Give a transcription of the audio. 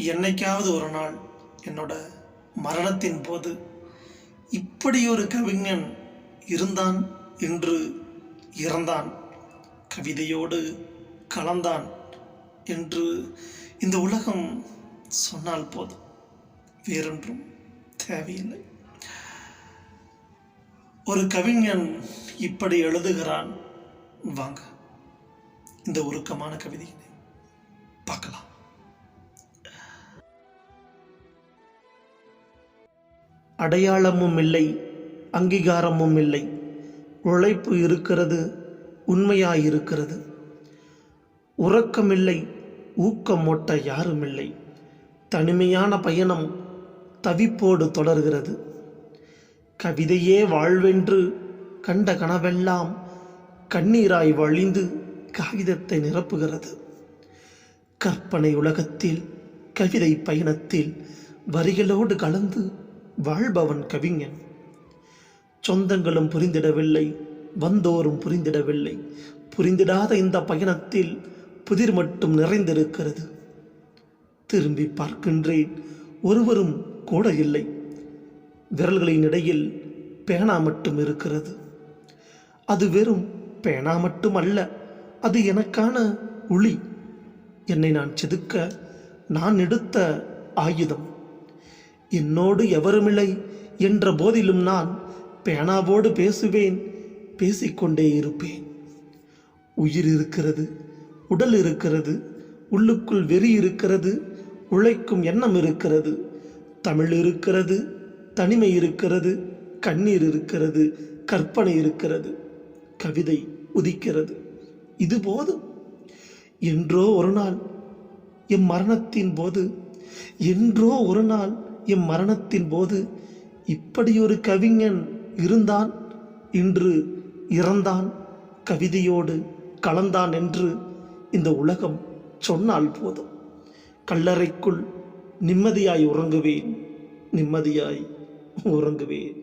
என்னைக்காவது ஒரு நாள் என்னோட மரணத்தின் போது இப்படி ஒரு கவிஞன் இருந்தான் என்று இறந்தான். கவிதையோடு கலந்தான் என்று இந்த உலகம் சொன்னால் போதும். வேறொன்றும் தேவையில்லை. ஒரு கவிஞன் இப்படி எழுதுகிறான். வாங்க இந்த உருக்கமான கவிதையினை அடையாளமும் இல்லை அங்கீகாரமும் இல்லை உழைப்பு இருக்கிறது உண்மையாயிருக்கிறது. உறக்கமில்லை ஊக்கம் ஓட்ட யாருமில்லை. தனிமையான பயணம் தவிப்போடு தொடர்கிறது. கவிதையே வாழ்வென்று கண்ட கனவெல்லாம் கண்ணீராய் வழிந்து காகிதத்தை நிரப்புகிறது. கற்பனை உலகத்தில் கவிதை பயணத்தில் வரிகளோடு கலந்து வாழ்பவன் கவிஞன். சொந்தங்களும் புரிந்திடவில்லை வந்தோரும் புரிந்திடவில்லை. புரிந்திடாத இந்த பயணத்தில் புதிர் மட்டும் நிறைந்திருக்கிறது. திரும்பி பார்க்கின்றேன் ஒருவரும் கூட இல்லை. விரல்களின் இடையில் பேனா மட்டும் இருக்கிறது. அது வெறும் பேனா மட்டும் அல்ல அது எனக்கான ஒளி. என்னை நான் செதுக்க நான் எடுத்த ஆயுதம். என்னோடு எவருமில்லை என்ற போதிலும் நான் பேனாவோடு பேசுவேன் பேசிக்கொண்டே இருப்பேன். உயிர் இருக்கிறது உடல் இருக்கிறது உள்ளுக்குள் வெறி இருக்கிறது உழைக்கும் எண்ணம் இருக்கிறது தமிழ் இருக்கிறது தனிமை இருக்கிறது கண்ணீர் இருக்கிறது கற்பனை இருக்கிறது கவிதை உதிக்கிறது. இது போதும். என்றோ ஒரு நாள் எம் மரணத்தின் போது என்றோ ஒரு நாள் எம் மரணத்தின் போது இப்படியொரு கவிஞன் இருந்தான் இன்று இறந்தான் கவிதையோடு கலந்தான் என்று இந்த உலகம் சொன்னால் போதும். கல்லறைக்குள் நிம்மதியாய் உறங்குவேன் நிம்மதியாய் உறங்குவேன்.